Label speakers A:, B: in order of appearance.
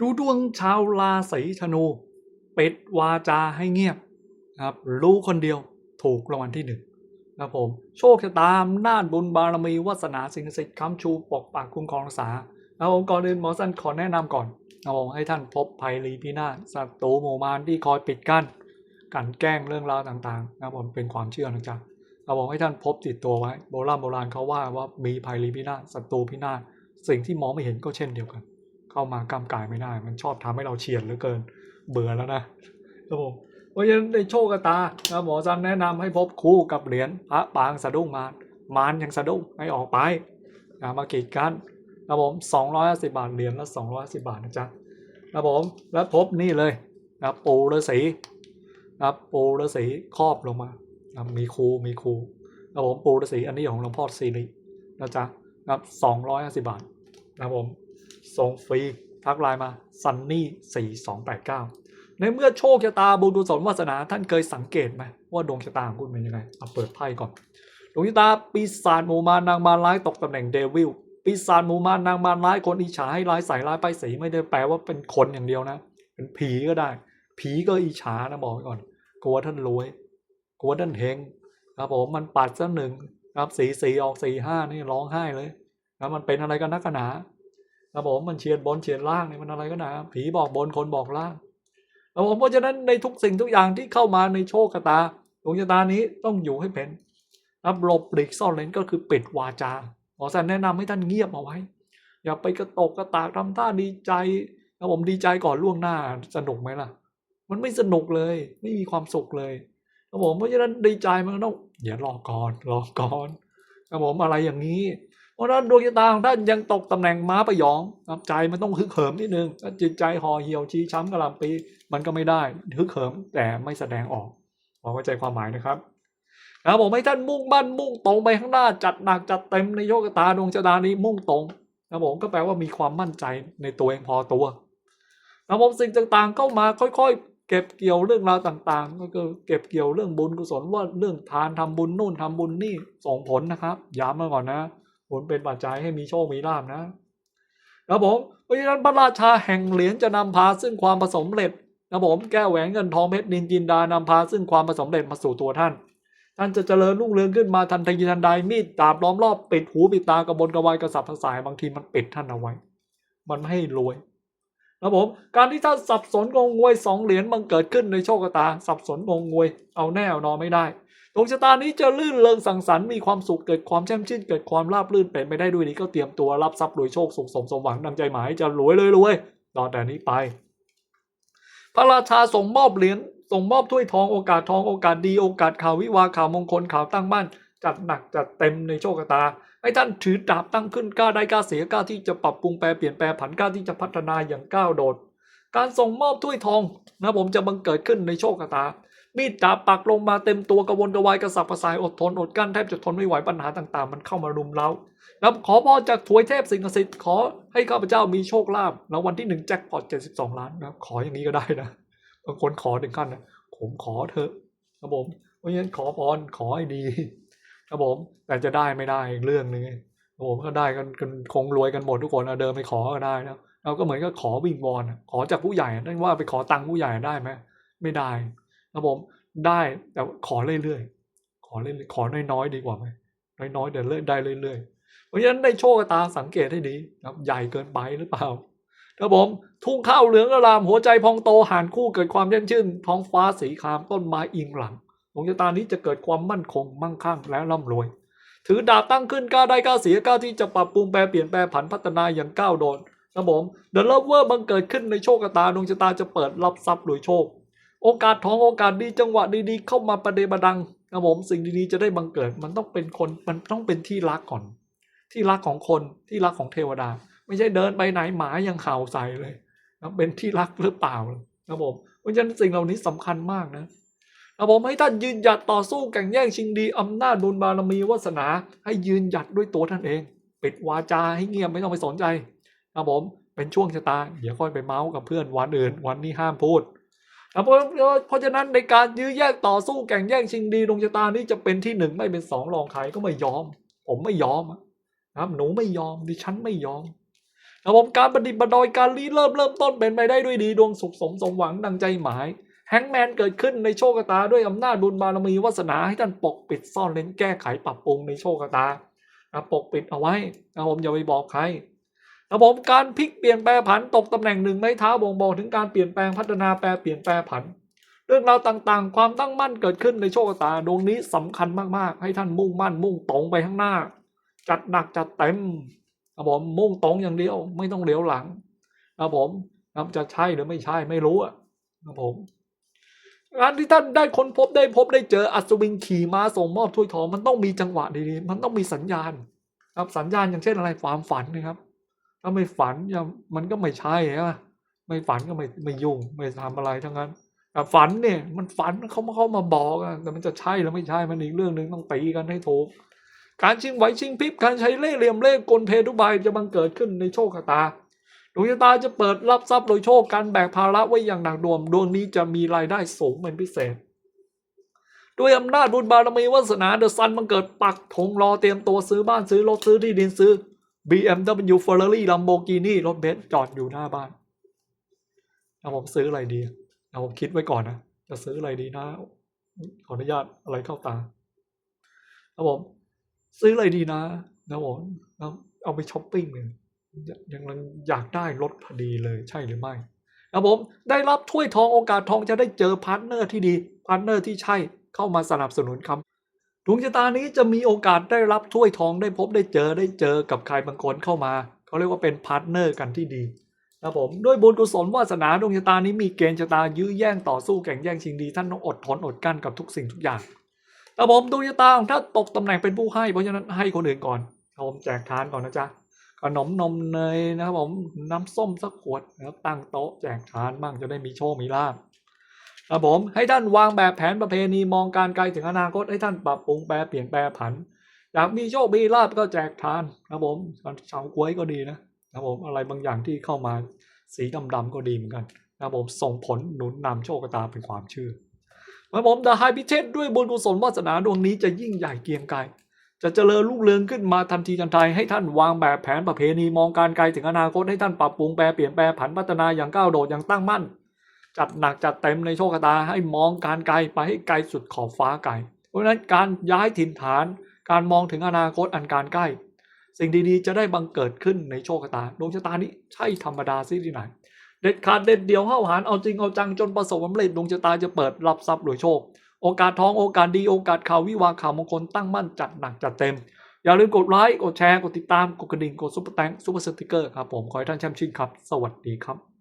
A: ดูดวงชาวราศีธนู ปิดวาจาให้เงียบนะครับ รู้คนเดียวถูกรางวัลที่หนึ่งนะครับผม โชคชะตาอำนาจบุญบารมีวาสนาสิ่งศักดิ์สิทธิ์ค้ำชูปกปักคุ้มครองรักษาแล้วผมก่อนอื่นหมอสั้นขอแนะนำก่อนนะครับผมให้ท่านพบภัยรีพินาศศัตรูหมู่มารที่คอยปิดกั้นกันแกล้งเรื่องราวต่างๆนะครับผมเป็นความเชื่อนะจ๊ะเราบอกให้ท่านพบติดตัวไว้โบราณโบราณเขาว่าว่ามีภัยรีพินาศศัตรูพินาศสิ่งที่มองไม่เห็นก็เช่นเดียวกัน เข้ามากำกายไม่ได้ มันชอบทำให้เราเฉียดเหลือเกิน เบื่อแล้วนะครับผมเพราะฉะนั้นในโชคชะตานะหมอจันแนะนำให้พบคู่กับเหรียญพระปางสะดุ้งมารมารยังสะดุ้งให้ออกไปนะมากีดกันนะผม250บาทเหรียญละ250บาทนะจ๊ะนะผมแล้วพบนี่เลยนะปูฤาษีนะปูฤาษีครอบลงมานะมีครูมีครูนะผมปูฤาษีอันนี้ของหลวงพ่อซีรินะจ๊ะนะ250บาทนะผม ส่งฟรีทักไลน์มา sunny4289 ในเมื่อโชคชะตาบุญกุศลวาสนาท่านเคยสังเกตไหมว่าดวงชะตาของคุณเป็นยังไงเอาเปิดไพ่ก่อน ดวงชะตาปีศาจหมู่มารนางมารร้ายตกตำแหน่งเดวิลปีศาจหมู่มารนางมารร้ายคนอิจฉาให้ร้ายใส่ร้ายป้ายสีไม่ได้แปลว่าเป็นคนอย่างเดียวนะ เป็นผีก็ได้ ผีก็อิจฉานะบอกไว้ก่อน กลัวท่านรวย กลัวท่านเฮงครับผมมันปัดซะหนึ่งครับสีสีออกสีห้านี่ร้องไห้เลยแล้วมันเป็นอะไรกันนักหนา ครับผมมันเฉียดบนเฉียดล่างนี่มันอะไรก็นะผีบอกบนคนบอกล่างครับผมเพราะฉะนั้นในทุกสิ่งทุกอย่างที่เข้ามาในโชคชะตาดวงชะตานี้ต้องอยู่ให้เป็นรับหลบหลีกซ่อนเลนก็คือปิดวาจาหมอสันแนะนำให้ท่านเงียบเอาไว้ อย่าไปกระตกกระตากทำท่าดีใจครับผมดีใจก่อนล่วงหน้าสนุกไหมล่ะ มันไม่สนุกเลย ไม่มีความสุขเลยครับผมเพราะฉะนั้นดีใจมันต้องอย่ารอก่อนรอก่อนครับผมอะไรอย่างนี้ ราะนั้นดวงชะตาของท่านยังตกตำแหน่งม้าประยองครับใจมันต้องฮึกเหิมนิดนึงจิตใจห่อเหี่ยวชี้ช้ำกระลำปีมันก็ไม่ได้ฮึกเหิมแต่ไม่แสดงออกขอเข้าใจความหมายนะครับนะบผมให้ท่านมุ่งมั่นมุ่งตรงไปข้างหน้าจัดหนักจัดเต็มในโชคตาดวงชะตานี้มุ่งตรงนะผมก็แปลว่ามีความมั่นใจในตัวเองพอตัวนะผมสิ่งต่างๆเข้ามาค่อยๆ เก็บเกี่ยวเรื่องราวต่างๆ ก็คือเก็บเกี่ยวเรื่องบุญกุศลว่าเรื่องทานทำบุญนู่นทำบุญนี่ส่งผลนะครับย้ำมาก่อนนะ ผลเป็นปัจจัยให้มีโชคมีลาภนะครับผมเพราะฉะนั้นพระราชาแห่งเหรียญจะนำพาซึ่งความผสมเร็จนะผมแก้วแหวนเงินทองเพชรนินจินดานำพาซึ่งความผสมเร็จมาสู่ตัวท่าน ท่านจะเจริญรุ่งเรืองขึ้นมาทันทีทันใดมีดดาบล้อมรอบปิดหูปิดตากระบนกระวายกระสับกระส่ายบางทีมันปิดท่านเอาไว้ มันไม่ให้รวย ครับผมการที่ท่านสับสนงงงวยสองเหรียญมันเกิดขึ้นในโชคชะตา สับสนงงงวยเอาแน่เอานอนไม่ได้ดวงชะตานี้จะลื่นเริงสังสรรค์มีความสุขเกิดความแช่มชื่นเกิดความราบรื่นเป็นไปได้ด้วยนี้ก็เตรียมตัวรับทรัพย์รวยโชคสุขสมสมหวังดังใจหมายจะรวยเลยรวยต่อแต่นี้ไป พระราชาส่งมอบเหรียญส่งมอบถ้วยทองโอกาสทองโอกาสดีโอกาสข่าววิวาข่าวมงคลข่าวตั้งบ้าน จัดหนักจัดเต็มในโชคชะตา ให้ท่านถือดาบตั้งขึ้นกล้าได้กล้าเสียกล้าที่จะปรับปรุงแปลเปลี่ยนแปลผันกล้าที่จะพัฒนาอย่างก้าวโดด การส่งมอบถ้วยทองนะผมจะบังเกิดขึ้นในโชคชะตามีดดาบปักลงมาเต็มตัวกระวนกระวายกระสับกระส่ายอดทนอดกั้นแทบจะทนไม่ไหวปัญหาต่างๆ มันเข้ามารุมเร้าแล้วขอพรจากถวยเทพสิ่งศักดิ์สิทธิ์ขอให้ข้าพเจ้ามีโชคลาภแล้ววันที่หนึ่งแจ็คพอตเจ็ดสิบสองล้านนะขออย่างนี้ก็ได้นะบางคนขอถึงขั้นนะผมขอเถอะครับผมเพราะฉะนั้นขอพรขอให้ดี ครับผม แต่จะได้ไม่ได้อีกเรื่องหนึงครับผมก็ได้กันกันคงรวยกันหมดทุกคนเดินไปขอก็ได้นะเราก็เหมือนกับขอวิงวอนขอจากผู้ใหญ่นั่นว่าไปขอตังค์ผู้ใหญ่ได้ไหมไม่ได้ครับผมได้แต่ขอเรื่อยๆขอเรื่อยๆขอน้อยๆดีกว่าไหมน้อยๆเดี๋ยวเรื่อยได้เรื่อยๆเพราะฉะนั้นในโชคชะตาสังเกตให้ดีครับใหญ่เกินไปหรือเปล่าครับผมทุ่งข้าวเหลืองอลามหัวใจพองโตหานคู่เกิดความเย่นชื่นท้องฟ้าสีครามต้นไม้อิงหลัง ดวงชะตานี้จะเกิดความมั่นคงมั่งคั่งและร่ำรวย ถือดาบตั้งขึ้นกล้าได้กล้าเสียกล้าที่จะปรับปรุงแปลเปลี่ยนแปลผันพัฒนาอย่างก้าวโดดครับผมเดอะเลเวอร์บังเกิดขึ้นในโชคชะตาดวงชะตาจะเปิดรับทรัพย์รวยโชค โอกาสทองโอกาสดีจังหวะดีๆเข้ามาประเดประดังครับผมสิ่งดีๆจะได้บังเกิดมันต้องเป็นคนมันต้องเป็นที่รักก่อน ที่รักของคนที่รักของเทวดา ไม่ใช่เดินไปไหนหมายังเห่าใส่เลยครับเป็นที่รักหรือเปล่าครับผมเพราะฉะนั้นสิ่งเหล่านี้สำคัญมากนะ ครับผมให้ท่านยืนหยัดต่อสู้แข่งแย่งชิงดีอำนาจบุญบารมีวาสนา ให้ยืนหยัดด้วยตัวท่านเอง ปิดวาจาให้เงียบไม่ต้องไปสนใจครับผมเป็นช่วงชะตาเดี๋ยวค่อยไปเมาส์กับเพื่อนวันอื่น วันนี้ห้ามพูดครับผมเพราะฉะนั้นในการยื้อแย่งต่อสู้แข่งแย่งชิงดีดวงชะตานี้จะเป็นที่หนึ่งไม่เป็นสองรองใครก็ไม่ยอม ผมไม่ยอมอะครับหนูไม่ยอมดิฉันไม่ยอมนะผมการประดิษฐ์ประดอยการรีเริ่มเริ่มต้นเป็นไปได้ด้วยดีดวงสุขสมสมหวังดังใจหมาย แฮงแมนเกิดขึ้นในโชคชะตาด้วยอำนาจบุญบารมีวาสนาให้ท่านปกปิดซ่อนเล้นแก้ไขปรับปรุงในโชคชะตาปกปิดเอาไว้นะผมอย่าไปบอกใครนะผมการพลิกเปลี่ยนแปลผันตกตำแหน่งหนึ่งไม้เท้าบ่งบอกถึงการเปลี่ยนแปลงพัฒนาแปลเปลี่ยนแปลผัน เรื่องราวต่างๆ ความตั้งมั่นเกิดขึ้นในโชคชะตาดวงนี้สำคัญมากๆ ให้ท่านมุ่งมั่นมุ่งตรงไปข้างหน้า จัดหนักจัดเต็มนะผมมุ่งตรงอย่างเดียวไม่ต้องเหลียวหลังนะผมนะจะใช่หรือไม่ใช่ไม่รู้อะนะผม งานที่ท่านได้ค้นพบได้พบได้เจออัศวินขี่ม้าส่งมอบถ้วยทองมันต้องมีจังหวะดีๆมันต้องมีสัญญาณครับสัญญาณอย่างเช่นอะไรความฝันนะครับ ถ้าไม่ฝันอย่ามันก็ไม่ใช่ใช่ไหมไม่ฝันก็ไม่ไม่ยุ่งไม่ทำอะไรทั้งนั้นแต่ฝันเนี่ยมันฝันเขามาเขามาบอกอะแต่มันจะใช่หรือไม่ใช่มันอีกเรื่องหนึ่งต้องตีกันให้ถูกการชิงไหวชิงพริบการใช้เล่ห์เหลี่ยมเล่ห์กลเพทุบายจะบังเกิดขึ้นในโชคชะตา ดวงชะตาจะเปิดรับทรัพย์โดยโชคการแบกภาระไว้อย่างหนักหน่วงดวงนี้จะมีรายได้สูงเป็นพิเศษ ด้วยอำนาจบุญบารมีวาสนาเดอะซันบังเกิดปักธงรอเตรียมตัวซื้อบ้านซื้อรถซื้อที่ดินซื้อ BMW Ferrari Lamborghini รถเบนซ์จอดอยู่หน้าบ้านเอาผมซื้ออะไรดีเอาผมคิดไว้ก่อนนะจะซื้ออะไรดีนะขออนุญาตอะไรเข้าตาครับผมซื้ออะไรดีนะนะผมเอาไปช้อปปิ้งเนี่ย ยังยังอยากได้รถพอดีเลยใช่หรือไม่ครับผมได้รับถ้วยทองโอกาสทองจะได้เจอพาร์ทเนอร์ที่ดีพาร์ทเนอร์ที่ใช่เข้ามาสนับสนุนคำดวงชะตานี้จะมีโอกาสได้รับถ้วยทองได้พบได้เจอได้เจอกับใครบางคนเข้ามาเขาเรียกว่าเป็นพาร์ทเนอร์กันที่ดีครับผมด้วยบุญกุศลวาสนาดวงชะตานี้มีเกณฑ์ชะตายื้อแย่งต่อสู้แข่งแย่งชิงดี ท่านต้องอดทนอดกั้นกับทุกสิ่งทุกอย่างครับผมดวงชะตาของท่านตกตำแหน่งเป็นผู้ให้เพราะฉะนั้นให้คนอื่นก่อนผมแจกทานก่อนนะจ๊ะ ขนมนมเนยนะครับผมน้ำส้มสักขวดนะครับตั้งโต๊ะแจกทานบ้างจะได้มีโชคมีลาภครับผมให้ท่านวางแบบแผนประเพณีมองการไกลถึงอนาคตให้ท่านปรับปรุงแปลเปลี่ยนแปลผันอยากมีโชคมีลาภก็แจกทานครับผมชาวกล้วยก็ดีนะครับผมอะไรบางอย่างที่เข้ามาสีดำๆก็ดีเหมือนกันนะครับผมส่งผลหนุนนำโชคชะตาเป็นความเชื่อเมื่อผมดาไฮพิเชษด้วยบุญกุศลวาสนาดวงนี้จะยิ่งใหญ่เกียงไกร จะเจริญรุ่งเรืองขึ้นมาทันทีทันใดให้ท่านวางแบบแผนประเพณีมองการไกลถึงอนาคตให้ท่านปรับปรุงแปลเปลี่ยนแปลผันพัฒนาอย่างก้าวโดดอย่างตั้งมั่น จัดหนักจัดเต็มในโชคชะตาให้มองการไกลไปให้ไกลสุดขอบฟ้าไกลเพราะฉะนั้นการย้ายถิ่นฐาน การมองถึงอนาคตอันการใกล้ สิ่งดีๆ จะได้บังเกิดขึ้นในโชคชะตาดวงชะตานี้ใช่ธรรมดาซิที่ไหนเด็ดขาดเด็ดเดียวห้าหาญเอาจริงเอาจังจนประสบความสำเร็จดวงชะตาจะเปิดรับทรัพย์โดยโชค โอกาสทองโอกาสดีโอกาสข่าววิวาข่าวมงคลตั้งมั่นจัดหนักจัดเต็ม อย่าลืมกดไลค์กดแชร์กดติดตามกดกระดิ่งกดซุปเปอร์แตงซุปเปอร์สติกเกอร์ครับผมขอให้ท่านแชมป์ชินครับ สวัสดีครับ